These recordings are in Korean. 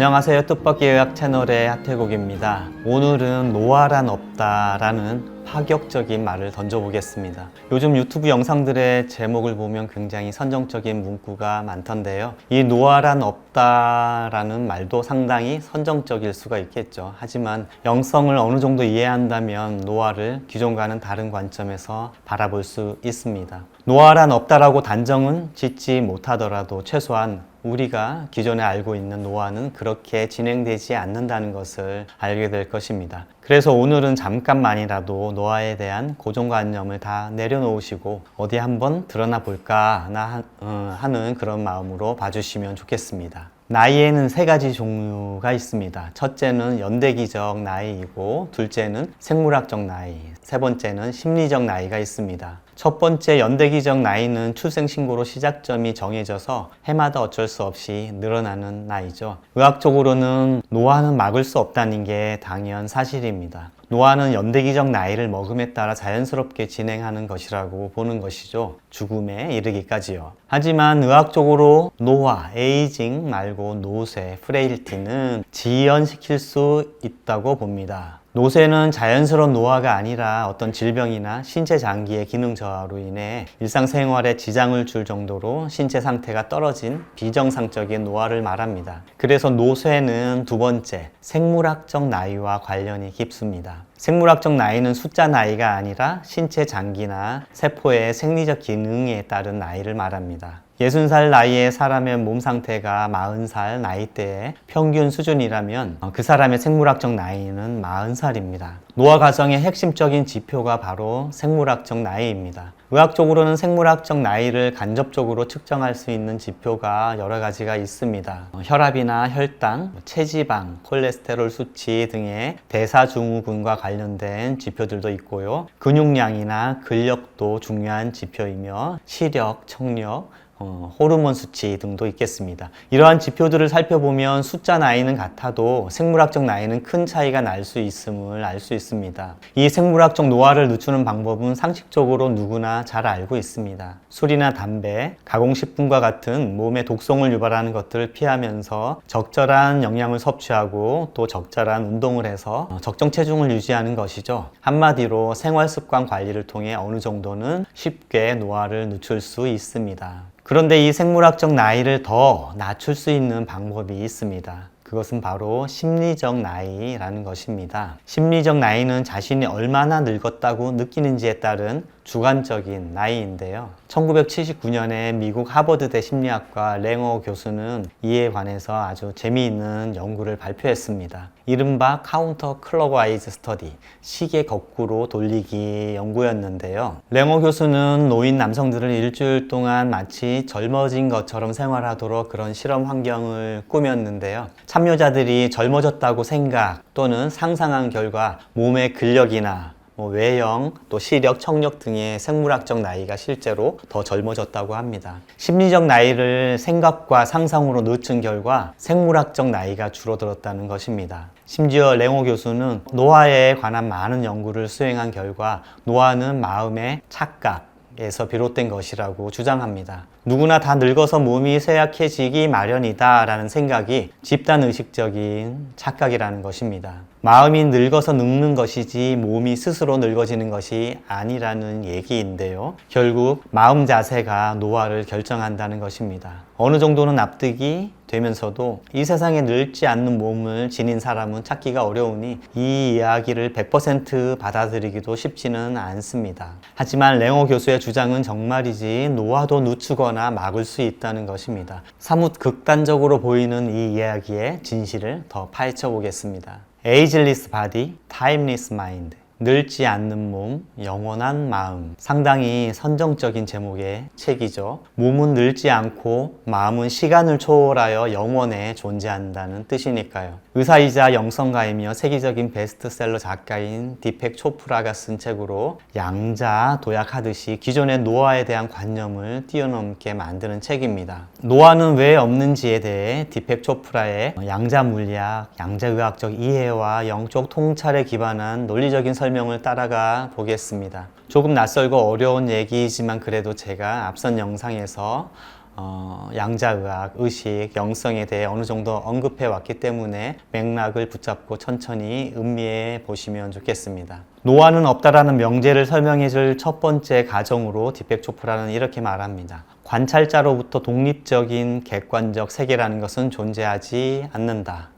안녕하세요. 뜻밖의 의학 채널의 하태국입니다. 오늘은 노화란 없다 라는 파격적인 말을 던져보겠습니다. 요즘 유튜브 영상들의 제목을 보면 굉장히 선정적인 문구가 많던데요. 이 노화란 없다 라는 말도 상당히 선정적일 수가 있겠죠. 하지만 영성을 어느 정도 이해한다면 노화를 기존과는 다른 관점에서 바라볼 수 있습니다. 노화란 없다라고 단정은 짓지 못하더라도 최소한 우리가 기존에 알고 있는 노화는 그렇게 진행되지 않는다는 것을 알게 될 것입니다. 그래서 오늘은 잠깐만이라도 노화에 대한 고정관념을 다 내려놓으시고 어디 한번 드러나 볼까 나 어, 하는 그런 마음으로 봐주시면 좋겠습니다. 나이에는 세 가지 종류가 있습니다. 첫째는 연대기적 나이이고, 둘째는 생물학적 나이, 세 번째는 심리적 나이가 있습니다. 첫 번째 연대기적 나이는 출생신고로 시작점이 정해져서 해마다 어쩔 수 없이 늘어나는 나이죠. 의학적으로는 노화는 막을 수 없다는 게 당연 사실입니다. 노화는 연대기적 나이를 먹음에 따라 자연스럽게 진행하는 것이라고 보는 것이죠. 죽음에 이르기까지요. 하지만 의학적으로 노화, 에이징 말고 노쇠, 프레일티는 지연시킬 수 있다고 봅니다. 노쇠는 자연스러운 노화가 아니라 어떤 질병이나 신체 장기의 기능 저하로 인해 일상생활에 지장을 줄 정도로 신체 상태가 떨어진 비정상적인 노화를 말합니다. 그래서 노쇠는 두 번째, 생물학적 나이와 관련이 깊습니다. 생물학적 나이는 숫자 나이가 아니라 신체 장기나 세포의 생리적 기능에 따른 나이를 말합니다. 60살 나이의 사람의 몸 상태가 40살 나이대의 평균 수준이라면 어, 그 사람의 생물학적 나이는 40살입니다. 노화 과정의 핵심적인 지표가 바로 생물학적 나이입니다. 의학적으로는 생물학적 나이를 간접적으로 측정할 수 있는 지표가 여러 가지가 있습니다. 어, 혈압이나 혈당, 체지방, 콜레스테롤 수치 등의 대사증후군과 관련된 지표들도 있고요. 근육량이나 근력도 중요한 지표이며 시력, 청력, 어, 호르몬 수치 등도 있겠습니다. 이러한 지표들을 살펴보면 숫자 나이는 같아도 생물학적 나이는 큰 차이가 날 수 있음을 알 수 있습니다. 이 생물학적 노화를 늦추는 방법은 상식적으로 누구나 잘 알고 있습니다. 술이나 담배, 가공식품과 같은 몸에 독성을 유발하는 것들을 피하면서 적절한 영양을 섭취하고 또 적절한 운동을 해서 어, 적정 체중을 유지하는 것이죠. 한마디로 생활 습관 관리를 통해 어느 정도는 쉽게 노화를 늦출 수 있습니다. 그런데 이 생물학적 나이를 더 낮출 수 있는 방법이 있습니다. 그것은 바로 심리적 나이라는 것입니다. 심리적 나이는 자신이 얼마나 늙었다고 느끼는지에 따른 주관적인 나이인데요. 1979년에 미국 하버드대 심리학과 랭어 교수는 이에 관해서 아주 재미있는 연구를 발표했습니다. 이른바 카운터 클럭와이즈 스터디, 시계 거꾸로 돌리기 연구였는데요. 랭어 교수는 노인 남성들을 일주일 동안 마치 젊어진 것처럼 생활하도록 그런 실험 환경을 꾸몄는데요. 참여자들이 젊어졌다고 생각 또는 상상한 결과 몸의 근력이나 뭐 외형, 또 시력, 청력 등의 생물학적 나이가 실제로 더 젊어졌다고 합니다. 심리적 나이를 생각과 상상으로 늦춘 결과 생물학적 나이가 줄어들었다는 것입니다. 심지어 랭오 교수는 노화에 관한 많은 연구를 수행한 결과 노화는 마음의 착각, 에서 비롯된 것이라고 주장합니다. 누구나 다 늙어서 몸이 쇠약해지기 마련이다 라는 생각이 집단 의식적인 착각이라는 것입니다. 마음이 늙어서 늙는 것이지 몸이 스스로 늙어지는 것이 아니라는 얘기인데요. 결국 마음 자세가 노화를 결정한다는 것입니다. 어느 정도는 납득이 되면서도 이 세상에 늙지 않는 몸을 지닌 사람은 찾기가 어려우니 이 이야기를 100% 받아들이기도 쉽지는 않습니다. 하지만 랭어 교수의 주장은 정말이지 노화도 늦추거나 막을 수 있다는 것입니다. 사뭇 극단적으로 보이는 이 이야기의 진실을 더 파헤쳐 보겠습니다. 에이즐리스 바디, 타임리스 마인드. 늙지 않는 몸, 영원한 마음. 상당히 선정적인 제목의 책이죠. 몸은 늙지 않고 마음은 시간을 초월하여 영원에 존재한다는 뜻이니까요. 의사이자 영성가이며 세계적인 베스트셀러 작가인 디펙 초프라가 쓴 책으로 양자 도약하듯이 기존의 노화에 대한 관념을 뛰어넘게 만드는 책입니다. 노화는 왜 없는지에 대해 디펙 초프라의 양자 물리학, 양자 의학적 이해와 영적 통찰에 기반한 논리적인 설명을 따라가 보겠습니다. 조금 낯설고 어려운 얘기이지만 그래도 제가 앞선 영상에서 어, 양자의학, 의식, 영성에 대해 어느 정도 언급해 왔기 때문에 맥락을 붙잡고 천천히 음미해 보시면 좋겠습니다. 노화는 없다라는 명제를 설명해 줄 첫 번째 가정으로 디펙 초프라는 이렇게 말합니다. 관찰자로부터 독립적인 객관적 세계라는 것은 존재하지 않는다.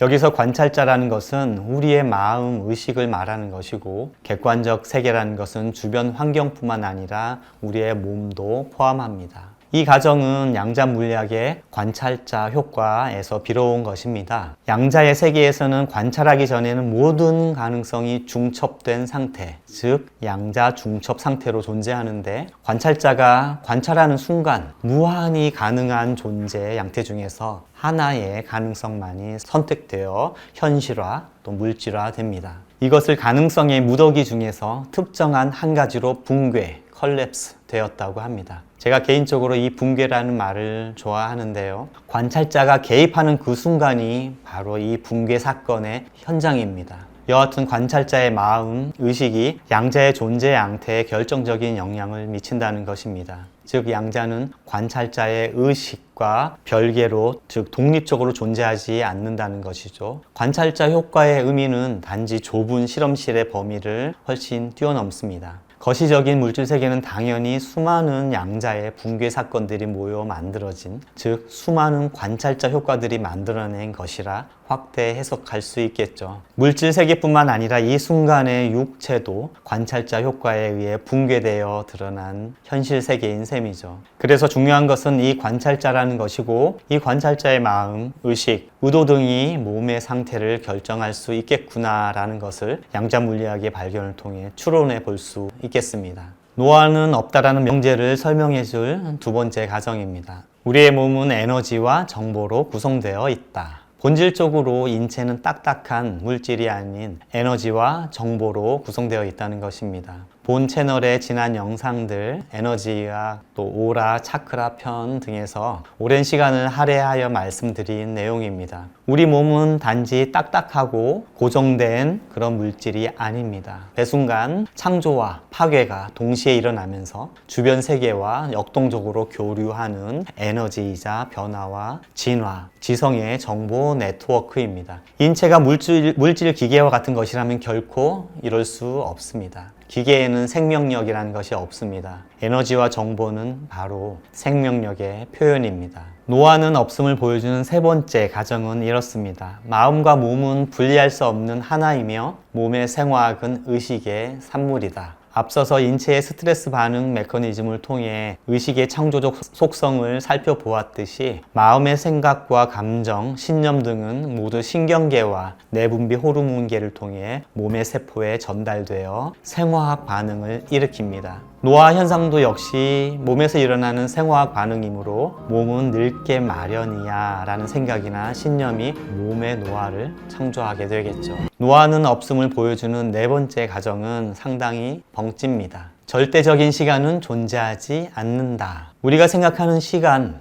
여기서 관찰자라는 것은 우리의 마음, 의식을 말하는 것이고 객관적 세계라는 것은 주변 환경뿐만 아니라 우리의 몸도 포함합니다. 이 가정은 양자 물리학의 관찰자 효과에서 빌어온 것입니다. 양자의 세계에서는 관찰하기 전에는 모든 가능성이 중첩된 상태, 즉 양자 중첩 상태로 존재하는데 관찰자가 관찰하는 순간 무한히 가능한 존재 양태 중에서 하나의 가능성만이 선택되어 현실화 또 물질화 됩니다. 이것을 가능성의 무더기 중에서 특정한 한 가지로 붕괴, 컬랩스 되었다고 합니다. 제가 개인적으로 이 붕괴라는 말을 좋아하는데요. 관찰자가 개입하는 그 순간이 바로 이 붕괴 사건의 현장입니다. 여하튼 관찰자의 마음, 의식이 양자의 존재 양태에 결정적인 영향을 미친다는 것입니다. 즉 양자는 관찰자의 의식과 별개로 즉 독립적으로 존재하지 않는다는 것이죠. 관찰자 효과의 의미는 단지 좁은 실험실의 범위를 훨씬 뛰어넘습니다. 거시적인 물질 세계는 당연히 수많은 양자의 붕괴 사건들이 모여 만들어진 즉 수많은 관찰자 효과들이 만들어낸 것이라 확대 해석할 수 있겠죠. 물질 세계뿐만 아니라 이 순간의 육체도 관찰자 효과에 의해 붕괴되어 드러난 현실 세계인 셈이죠. 그래서 중요한 것은 이 관찰자라는 것이고 이 관찰자의 마음, 의식, 의도 등이 몸의 상태를 결정할 수 있겠구나라는 것을 양자 물리학의 발견을 통해 추론해 볼 수 있겠습니다. 노화는 없다라는 명제를 설명해 줄 두 번째 가정입니다. 우리의 몸은 에너지와 정보로 구성되어 있다. 본질적으로 인체는 딱딱한 물질이 아닌 에너지와 정보로 구성되어 있다는 것입니다. 본 채널의 지난 영상들, 에너지학, 또 오라, 차크라 편 등에서 오랜 시간을 할애하여 말씀드린 내용입니다. 우리 몸은 단지 딱딱하고 고정된 그런 물질이 아닙니다. 배순간 창조와 파괴가 동시에 일어나면서 주변 세계와 역동적으로 교류하는 에너지이자 변화와 진화, 지성의 정보 네트워크입니다. 인체가 물질, 물질 기계와 같은 것이라면 결코 이럴 수 없습니다. 기계에는 생명력이라는 것이 없습니다. 에너지와 정보는 바로 생명력의 표현입니다. 노화는 없음을 보여주는 세 번째 가정은 이렇습니다. 마음과 몸은 분리할 수 없는 하나이며 몸의 생화학은 의식의 산물이다. 앞서서 인체의 스트레스 반응 메커니즘을 통해 의식의 창조적 속성을 살펴보았듯이 마음의 생각과 감정, 신념 등은 모두 신경계와 내분비 호르몬계를 통해 몸의 세포에 전달되어 생화학 반응을 일으킵니다. 노화 현상도 역시 몸에서 일어나는 생화학 반응이므로 몸은 늙게 마련이야 라는 생각이나 신념이 몸의 노화를 창조하게 되겠죠. 노화는 없음을 보여주는 네 번째 가정은 상당히 벙찝니다. 절대적인 시간은 존재하지 않는다. 우리가 생각하는 시간,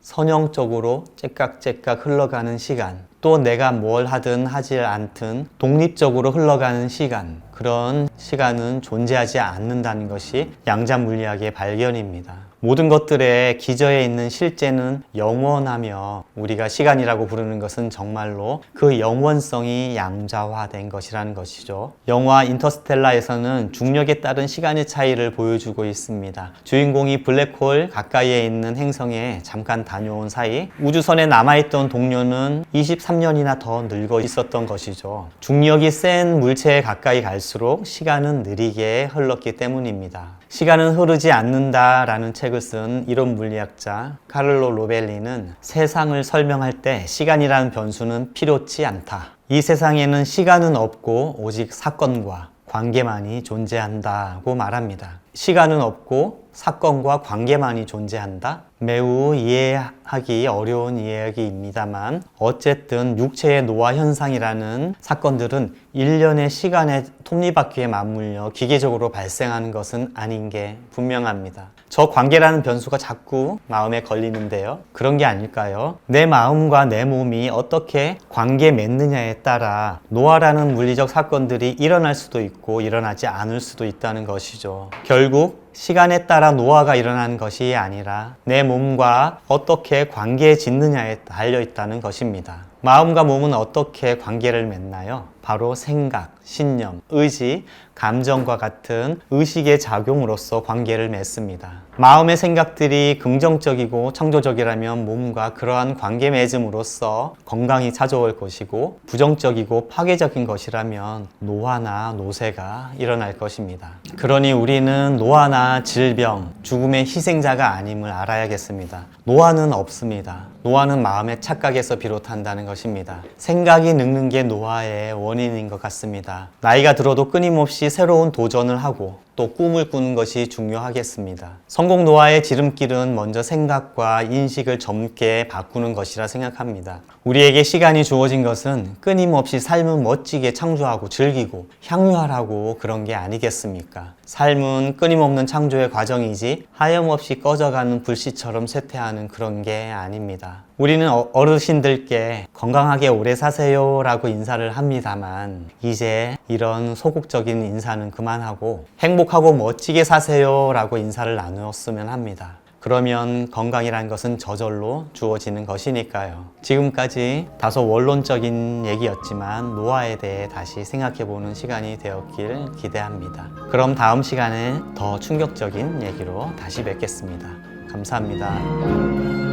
선형적으로 째깍째깍 흘러가는 시간, 또 내가 뭘 하든 하지 않든 독립적으로 흘러가는 시간, 그런 시간은 존재하지 않는다는 것이 양자 물리학의 발견입니다. 모든 것들의 기저에 있는 실제는 영원하며 우리가 시간이라고 부르는 것은 정말로 그 영원성이 양자화된 것이라는 것이죠. 영화 인터스텔라에서는 중력에 따른 시간의 차이를 보여주고 있습니다. 주인공이 블랙홀 가까이에 있는 행성에 잠깐 다녀온 사이 우주선에 남아있던 동료는 23년이나 더 늙어 있었던 것이죠. 중력이 센 물체에 가까이 갈수 록 시간은 느리게 흘렀기 때문입니다. 시간은 흐르지 않는다 라는 책을 쓴 이론 물리학자 카를로 로벨리는 세상을 설명할 때 시간이라는 변수는 필요치 않다. 이 세상에는 시간은 없고 오직 사건과 관계만이 존재한다고 말합니다. 시간은 없고 사건과 관계만이 존재한다? 매우 이해하기 어려운 이야기입니다만 어쨌든 육체의 노화 현상이라는 사건들은 일련의 시간의 톱니바퀴에 맞물려 기계적으로 발생하는 것은 아닌 게 분명합니다. 저 관계라는 변수가 자꾸 마음에 걸리는데요. 그런 게 아닐까요? 내 마음과 내 몸이 어떻게 관계 맺느냐에 따라 노화라는 물리적 사건들이 일어날 수도 있고 일어나지 않을 수도 있다는 것이죠. 결국 시간에 따라 노화가 일어나는 것이 아니라 내 몸과 어떻게 관계 짓느냐에 달려 있다는 것입니다. 마음과 몸은 어떻게 관계를 맺나요? 바로 생각, 신념, 의지, 감정과 같은 의식의 작용으로서 관계를 맺습니다. 마음의 생각들이 긍정적이고 창조적이라면 몸과 그러한 관계 맺음으로써 건강이 찾아올 것이고 부정적이고 파괴적인 것이라면 노화나 노쇠가 일어날 것입니다. 그러니 우리는 노화나 질병, 죽음의 희생자가 아님을 알아야겠습니다. 노화는 없습니다. 노화는 마음의 착각에서 비롯한다는 것입니다. 생각이 늙는 게 노화의 원인 인 것 같습니다. 나이가 들어도 끊임없이 새로운 도전을 하고 또 꿈을 꾸는 것이 중요하겠습니다. 성공 노화의 지름길은 먼저 생각과 인식을 젊게 바꾸는 것이라 생각합니다. 우리에게 시간이 주어진 것은 끊임없이 삶을 멋지게 창조하고 즐기고 향유하라고 그런 게 아니겠습니까? 삶은 끊임없는 창조의 과정이지 하염없이 꺼져가는 불씨처럼 쇠퇴하는 그런 게 아닙니다. 우리는 어- 어르신들께 건강하게 오래 사세요 라고 인사를 합니다만 이제 이런 소극적인 인사는 그만하고 행복하고 멋지게 사세요 라고 인사를 나누었으면 합니다. 그러면 건강이란 것은 저절로 주어지는 것이니까요. 지금까지 다소 원론적인 얘기였지만 노화에 대해 다시 생각해보는 시간이 되었길 기대합니다. 그럼 다음 시간에 더 충격적인 얘기로 다시 뵙겠습니다. 감사합니다.